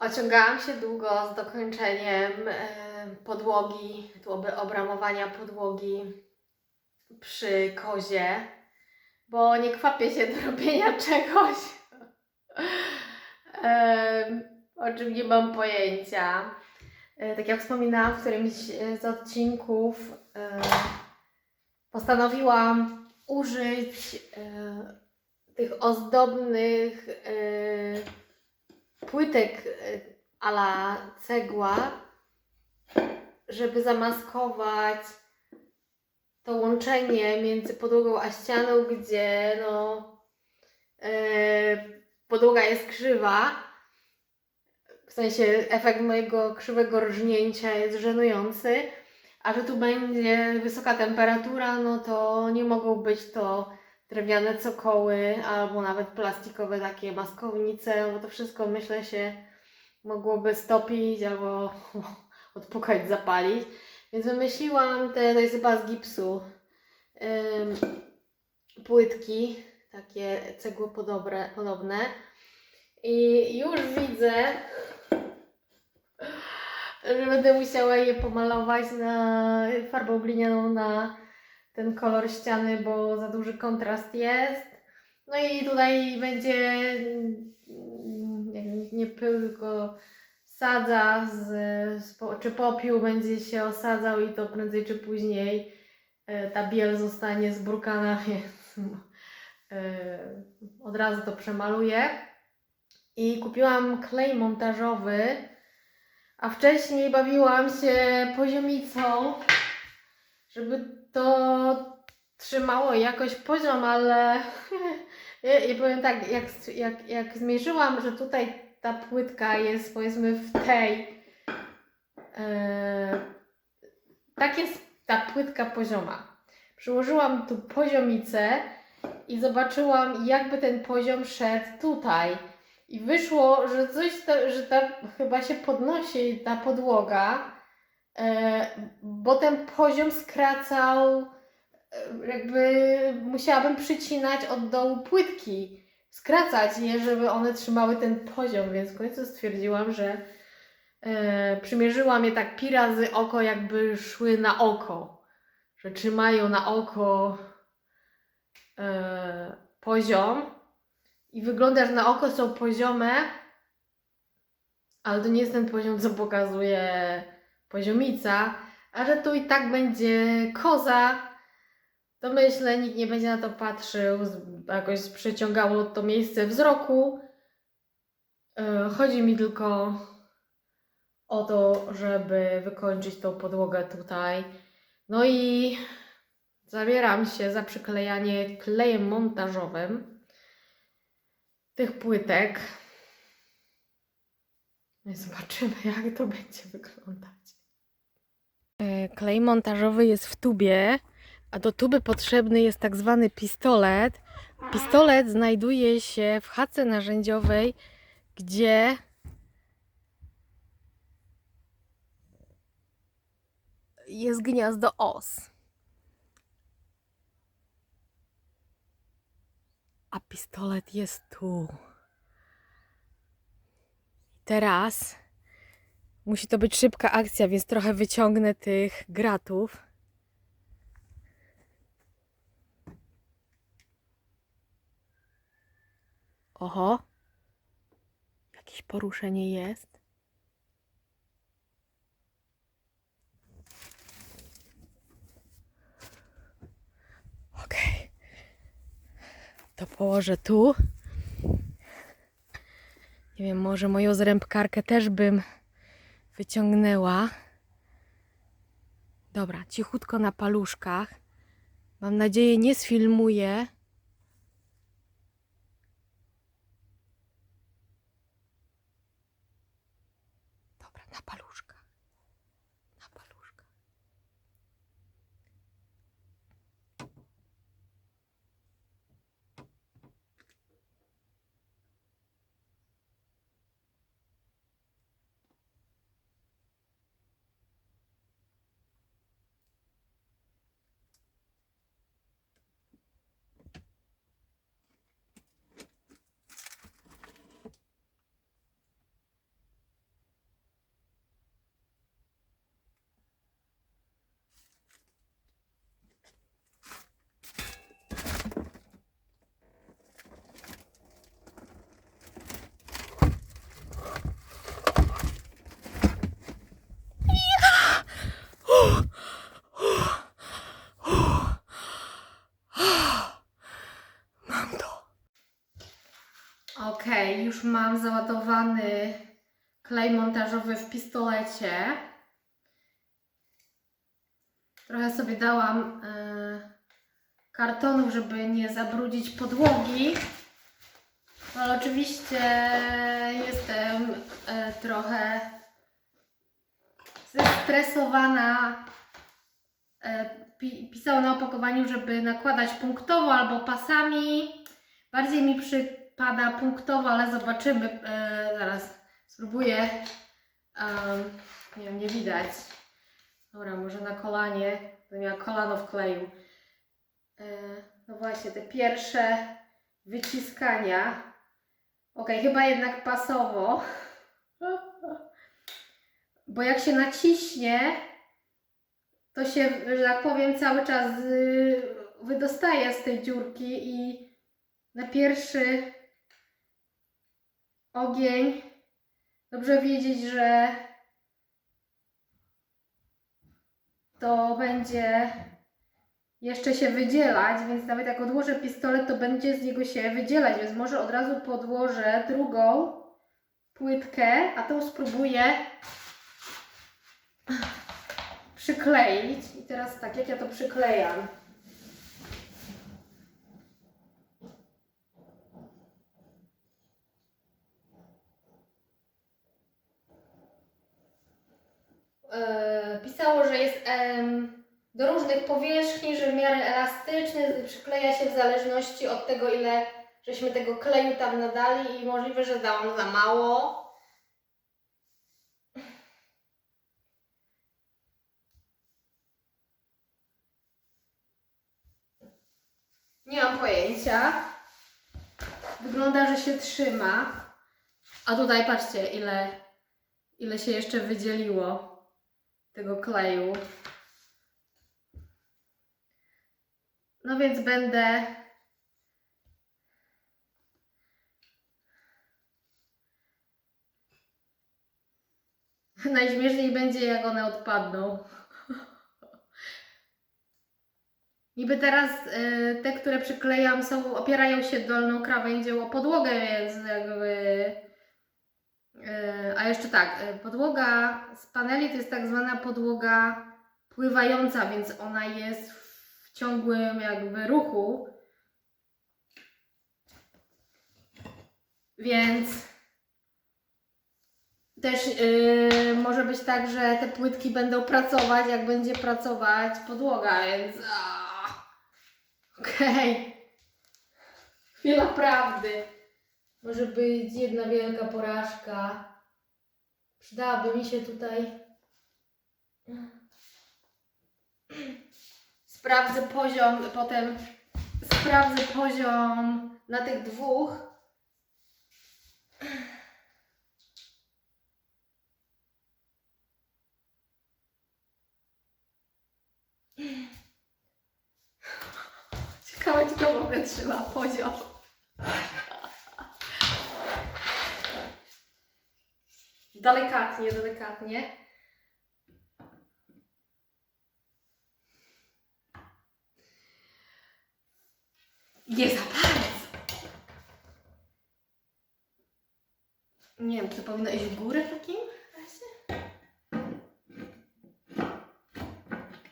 Ociągałam się długo z dokończeniem e, podłogi, obramowania podłogi przy kozie, bo nie kwapię się do robienia czegoś, o czym nie mam pojęcia. E, tak jak wspominałam w którymś e, z odcinków, postanowiłam użyć tych ozdobnych płytek e, ala cegła, żeby zamaskować to łączenie między podłogą a ścianą, gdzie no, e, podłoga jest krzywa. W sensie efekt mojego krzywego rżnięcia jest żenujący, a że tu będzie wysoka temperatura, no to nie mogą być to drewniane cokoły albo nawet plastikowe takie maskownice, bo to wszystko myślę się mogłoby stopić albo odpukać, zapalić. Więc wymyśliłam te, to jest chyba z gipsu, płytki, takie cegłopodobne, podobne. I już widzę, że będę musiała je pomalować na farbą glinianą na ten kolor ściany, bo za duży kontrast jest. No i tutaj będzie nie pył, tylko sadza z, z, czy popiół będzie się osadzał i to prędzej czy później e, ta biel zostanie zbrukana, więc e, od razu to przemaluję. I kupiłam klej montażowy, a wcześniej bawiłam się poziomicą, żeby to trzymało jakoś poziom, ale ja powiem tak, jak, jak, jak zmierzyłam, że tutaj ta płytka jest powiedzmy w tej, e, tak jest ta płytka pozioma. Przyłożyłam tu poziomicę i zobaczyłam, jakby ten poziom szedł tutaj. I wyszło, że coś, ta, że ta chyba się podnosi ta podłoga, bo ten poziom skracał, e, jakby musiałabym przycinać od dołu płytki, skracać je, żeby one trzymały ten poziom, więc w końcu stwierdziłam, że e, przymierzyłam je tak pi razy oko, jakby szły na oko, że trzymają na oko e, poziom. I wygląda, że na oko są poziome, ale to nie jest ten poziom, co pokazuje poziomica, a że tu i tak będzie koza, to myślę, nikt nie będzie na to patrzył, jakoś przyciągało to miejsce wzroku. E, Chodzi mi tylko o to, żeby wykończyć tą podłogę tutaj. No i zabieram się za przyklejanie klejem montażowym tych płytek. No zobaczymy, jak to będzie wyglądać. E, Klej montażowy jest w tubie, a do tuby potrzebny jest tak zwany pistolet. Pistolet znajduje się w chace narzędziowej, gdzie jest gniazdo os. A pistolet jest tu. Teraz musi to być szybka akcja, więc trochę wyciągnę tych gratów. Oho. Jakieś poruszenie jest. Okej. To położę tu. Nie wiem, może moją zrębkarkę też bym wyciągnęła. Dobra, cichutko na paluszkach. Mam nadzieję, nie sfilmuję. Już mam załadowany klej montażowy w pistolecie. Trochę sobie dałam e, kartonów, żeby nie zabrudzić podłogi. Ale oczywiście jestem e, trochę zestresowana. Pisałam na opakowaniu, żeby nakładać punktowo albo pasami. Bardziej mi przypada punktowo, ale zobaczymy. E, zaraz spróbuję. Em, nie wiem, nie widać. Dobra, może na kolanie. Będę miała kolano w kleju. E, no właśnie, te pierwsze wyciskania. Ok, chyba jednak pasowo. Bo jak się naciśnie, to się, że tak powiem, cały czas y, wydostaje z tej dziurki i na pierwszy ogień dobrze wiedzieć, że to będzie jeszcze się wydzielać, więc nawet jak odłożę pistolet, to będzie z niego się wydzielać, więc może od razu podłożę drugą płytkę, a tą spróbuję przykleić. I teraz tak, jak ja to przyklejam? E, pisało, że jest do różnych powierzchni, że w miarę elastyczny, przykleja się w zależności od tego, ile żeśmy tego kleju tam nadali i możliwe, że dałam za mało. Nie mam pojęcia. Wygląda, że się trzyma. A tutaj patrzcie, ile, ile się jeszcze wydzieliło tego kleju. No więc będę Najśmieszniej będzie, jak one odpadną. Niby teraz y, te, które przyklejam, są, opierają się dolną krawędzią o podłogę, więc jakby. Y, a jeszcze tak, y, podłoga z paneli to jest tak zwana podłoga pływająca, więc ona jest w ciągłym jakby ruchu. Więc też yy, może być tak, że te płytki będą pracować, jak będzie pracować podłoga, więc. Okej. Chwila prawdy. Może być jedna wielka porażka. Przydałaby mi się tutaj. Sprawdzę poziom, potem sprawdzę poziom na tych dwóch. Ciekawe, czy to w ogóle trzyma poziom. Delikatnie, delikatnie. Nie za bardzo. Nie wiem, czy powinno iść w górę takim razie?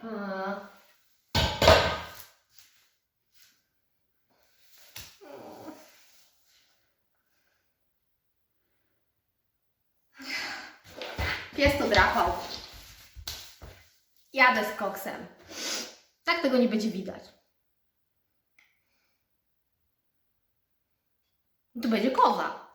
A. Pies to drapał. Jadę z koksem. Tak tego nie będzie widać. Tu będzie koza.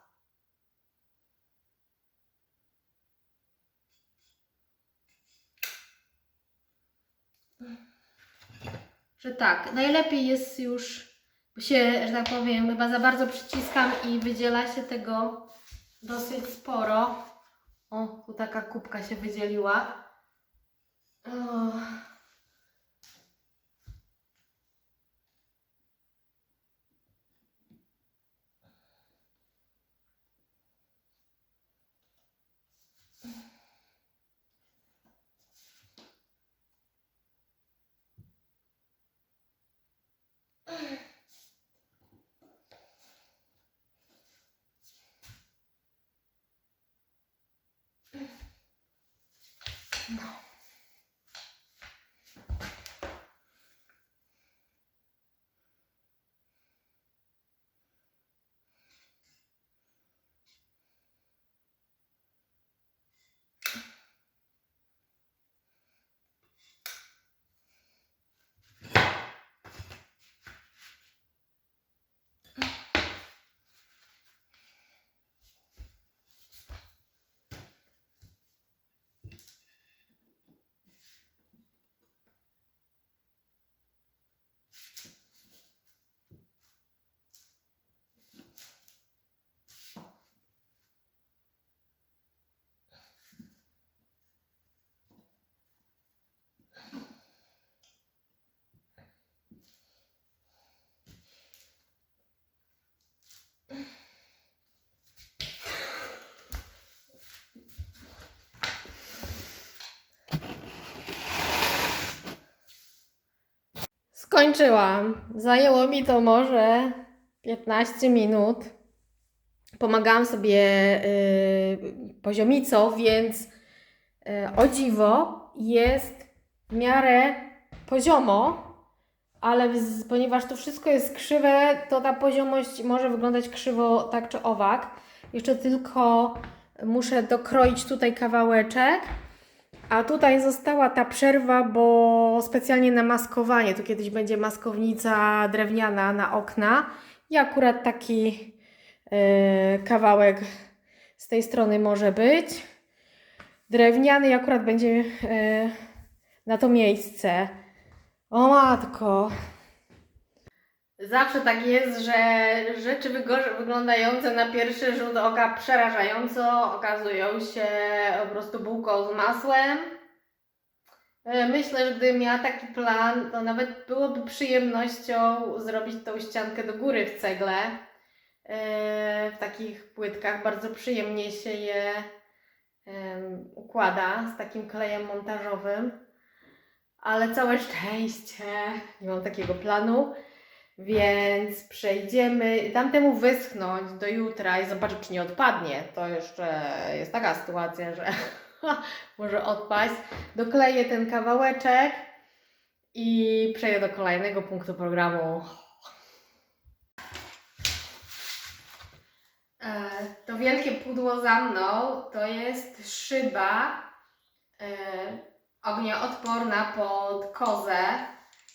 Że tak, najlepiej jest już, bo się, że tak powiem, chyba za bardzo przyciskam i wydziela się tego dosyć sporo. O, tu taka kubka się wydzieliła. O. Skończyłam. Zajęło mi to może 15 minut. Pomagałam sobie y, poziomicą, więc y, o dziwo jest w miarę poziomo, ale ponieważ to wszystko jest krzywe, to ta poziomość może wyglądać krzywo tak czy owak. Jeszcze tylko muszę dokroić tutaj kawałeczek. A tutaj została ta przerwa, bo specjalnie na maskowanie. Tu kiedyś będzie maskownica drewniana na okna. I akurat taki e, kawałek z tej strony może być. Drewniany i akurat będzie e, na to miejsce. O matko. Zawsze tak jest, że rzeczy wyglądające na pierwszy rzut oka przerażająco okazują się po prostu bułką z masłem. E, Myślę, że gdybym miała taki plan, to nawet byłoby przyjemnością zrobić tą ściankę do góry w cegle. E, W takich płytkach bardzo przyjemnie się je układa z takim klejem montażowym. Ale całe szczęście nie mam takiego planu. Więc przejdziemy, dam temu wyschnąć do jutra i zobaczę, czy nie odpadnie. To jeszcze jest taka sytuacja, że może odpaść. Dokleję ten kawałeczek i przejdę do kolejnego punktu programu. E, To wielkie pudło za mną to jest szyba e, ognioodporna pod kozę.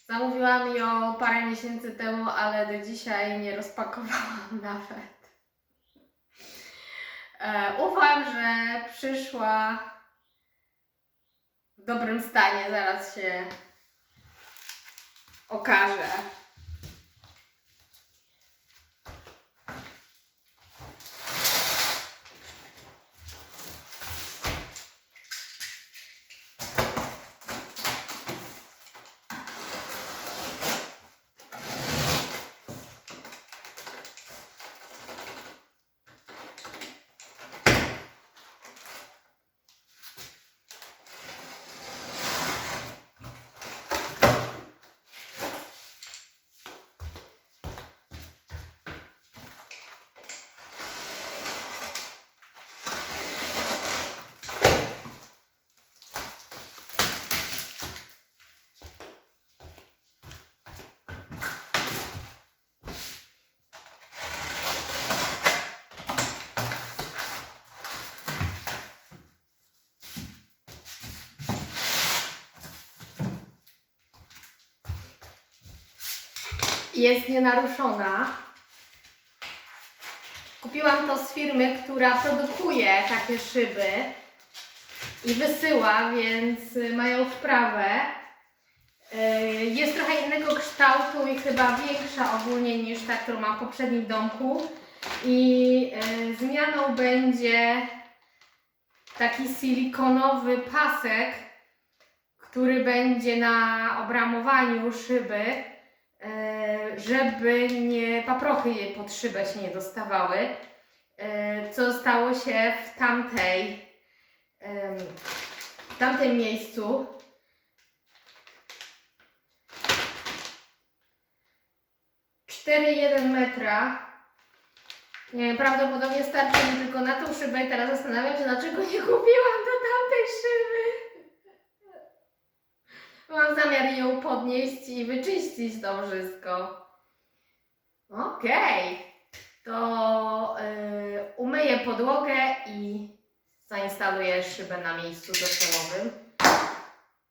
Zamówiłam ją parę miesięcy temu, ale do dzisiaj nie rozpakowałam nawet. E, ufam, że przyszła w dobrym stanie. Zaraz się okaże. Jest nienaruszona. Kupiłam to z firmy, która produkuje takie szyby i wysyła, więc y, mają wprawę. Y, Jest trochę innego kształtu i chyba większa ogólnie niż ta, którą mam w poprzednim domku. I y, zmianą będzie taki silikonowy pasek, który będzie na obramowaniu szyby żeby nie paprochy jej pod szybę się nie dostawały, e, co stało się w tamtej, w tamtym miejscu. Cztery jeden metra. Nie prawdopodobnie starczy mi tylko na tą szybę i teraz zastanawiam się, dlaczego nie kupiłam do tamtej szyby. Mam zamiar ją podnieść i wyczyścić to wszystko. Okej. To yy, umyję podłogę i zainstaluję szybę na miejscu docelowym,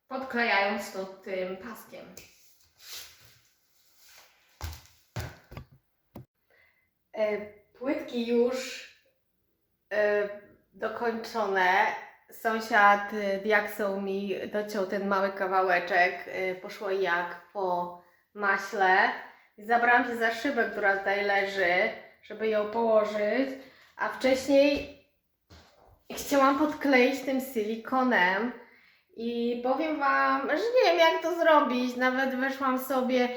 podklejając to tym paskiem. E, Płytki już e, dokończone. Sąsiad e, diaksą mi dociął ten mały kawałeczek. e, Poszło jak po maśle. Zabrałam się za szybę, która tutaj leży, żeby ją położyć. A wcześniej chciałam podkleić tym silikonem. I powiem Wam, że nie wiem jak to zrobić. Nawet weszłam sobie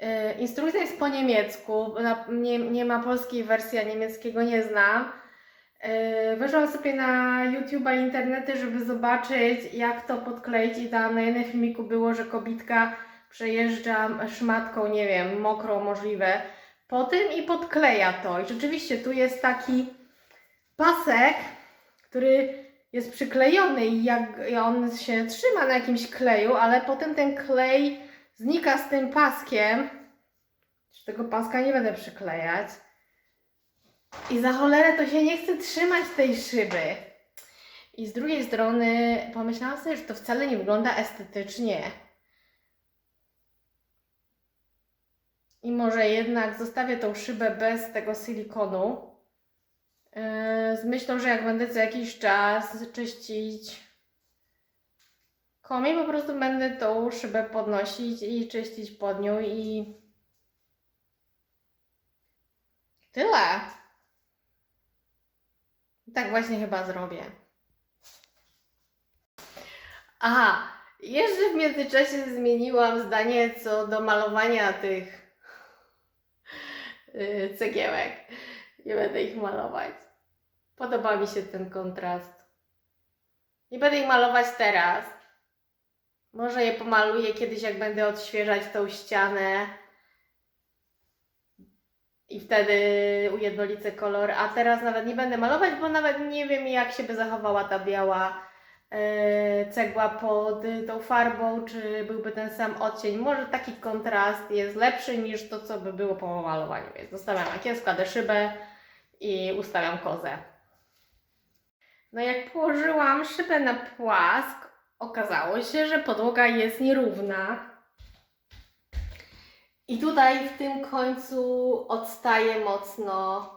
E, Instrukcja jest po niemiecku, nie, nie ma polskiej wersji, a niemieckiego nie znam. E, Weszłam sobie na YouTube'a internety, żeby zobaczyć jak to podkleić i tam na jednym filmiku było, że kobitka przejeżdża szmatką, nie wiem, mokrą możliwe po tym i podkleja to. I rzeczywiście tu jest taki pasek, który jest przyklejony i jak on się trzyma na jakimś kleju, ale potem ten klej znika z tym paskiem. Tego paska nie będę przyklejać. I za cholerę to się nie chce trzymać tej szyby. I z drugiej strony pomyślałam sobie, że to wcale nie wygląda estetycznie. I może jednak zostawię tą szybę bez tego silikonu. Yy, z myślą, że jak będę co jakiś czas czyścić Komie po prostu będę tą szybę podnosić i czyścić pod nią i tyle. Tak właśnie chyba zrobię. Aha, jeszcze w międzyczasie zmieniłam zdanie co do malowania tych yy, cegiełek. Nie będę ich malować. Podoba mi się ten kontrast. Nie będę ich malować teraz. Może je pomaluję kiedyś, jak będę odświeżać tą ścianę. I wtedy ujednolicę kolor. A teraz nawet nie będę malować, bo nawet nie wiem, jak się by zachowała ta biała e, cegła pod tą farbą, czy byłby ten sam odcień. Może taki kontrast jest lepszy niż to, co by było po malowaniu. Więc zostawiam lakierz, składę szybę i ustawiam kozę. No jak położyłam szybę na płask, okazało się, że podłoga jest nierówna. I tutaj w tym końcu odstaje mocno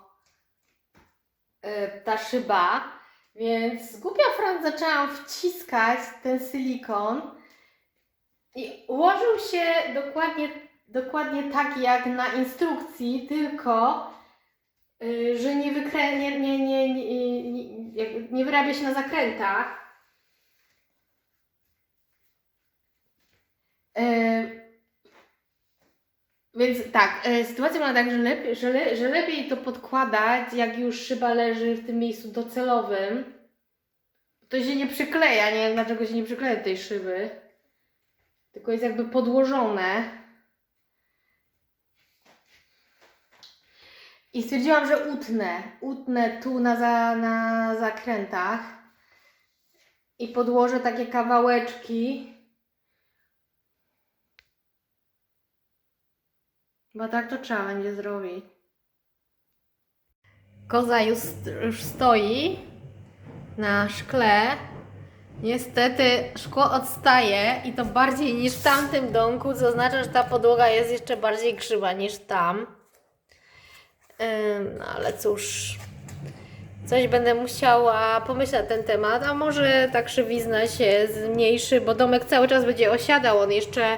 y, ta szyba, więc głupia Fran zaczęłam wciskać ten silikon i ułożył się dokładnie, dokładnie tak jak na instrukcji, tylko y, że nie, wykrę- nie, nie, nie, nie, nie, wyrabia się na zakrętach. Więc tak, e, sytuacja wygląda tak, że lepiej, że, le, że lepiej to podkładać, jak już szyba leży w tym miejscu docelowym. To się nie przykleja, nie wiem dlaczego się nie przykleja tej szyby. Tylko jest jakby podłożone. I stwierdziłam, że utnę. Utnę tu na, za, na zakrętach. I podłożę takie kawałeczki. Bo tak to trzeba będzie zrobić. Koza już, już stoi na szkle. Niestety szkło odstaje i to bardziej niż w tamtym domku, co oznacza, że ta podłoga jest jeszcze bardziej krzywa niż tam. No ale cóż, coś będę musiała pomyśleć na ten temat, a może ta krzywizna się zmniejszy, bo domek cały czas będzie osiadał, on jeszcze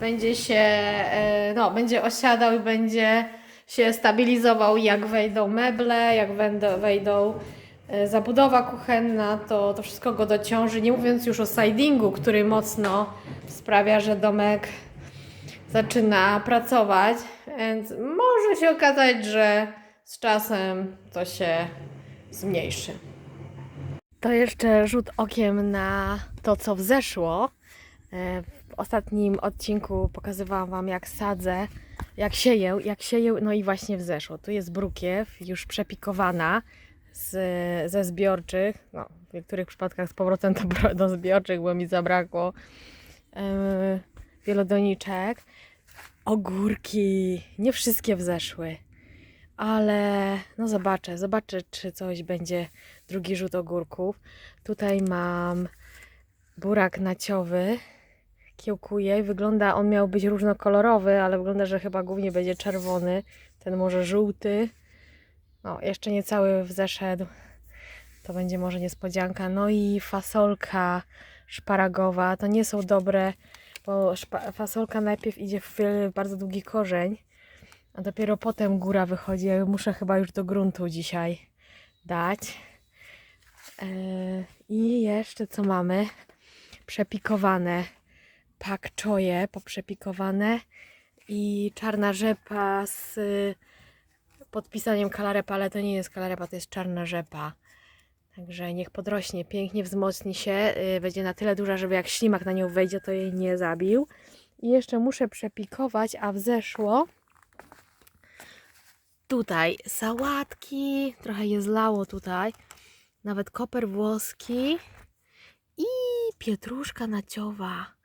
będzie się, e, no, będzie osiadał i będzie się stabilizował, jak wejdą meble, jak wejdą, e, zabudowa kuchenna, to, to wszystko go dociąży, nie mówiąc już o sidingu, który mocno sprawia, że domek zaczyna pracować, więc może się okazać, że z czasem to się zmniejszy. To jeszcze rzut okiem na to, co wzeszło. E, ostatnim odcinku pokazywałam Wam, jak sadzę, jak sieję, jak sieję, no i właśnie wzeszło. Tu jest brukiew, już przepikowana z, ze zbiorczych, no, w niektórych przypadkach z powrotem do, do zbiorczych, bo mi zabrakło yy, wielodoniczek. Ogórki, nie wszystkie wzeszły, ale no zobaczę, zobaczę, czy coś będzie drugi rzut ogórków. Tutaj mam burak naciowy, kiełkuje. Wygląda, on miał być różnokolorowy, ale wygląda, że chyba głównie będzie czerwony, ten może żółty. No, jeszcze nie cały wzeszedł. To będzie może niespodzianka. No i fasolka szparagowa. To nie są dobre, bo fasolka najpierw idzie w bardzo długi korzeń, a dopiero potem góra wychodzi. Ja muszę chyba już do gruntu dzisiaj dać. Yy, I jeszcze co mamy? Przepikowane pak poprzepikowane i czarna rzepa z y, podpisaniem kalarepa, ale to nie jest kalarepa, to jest czarna rzepa. Także niech podrośnie, pięknie wzmocni się, y, będzie na tyle duża, żeby jak ślimak na nią wejdzie, to jej nie zabił. I jeszcze muszę przepikować, a wzeszło tutaj sałatki, trochę je zlało tutaj, nawet koper włoski i pietruszka naciowa.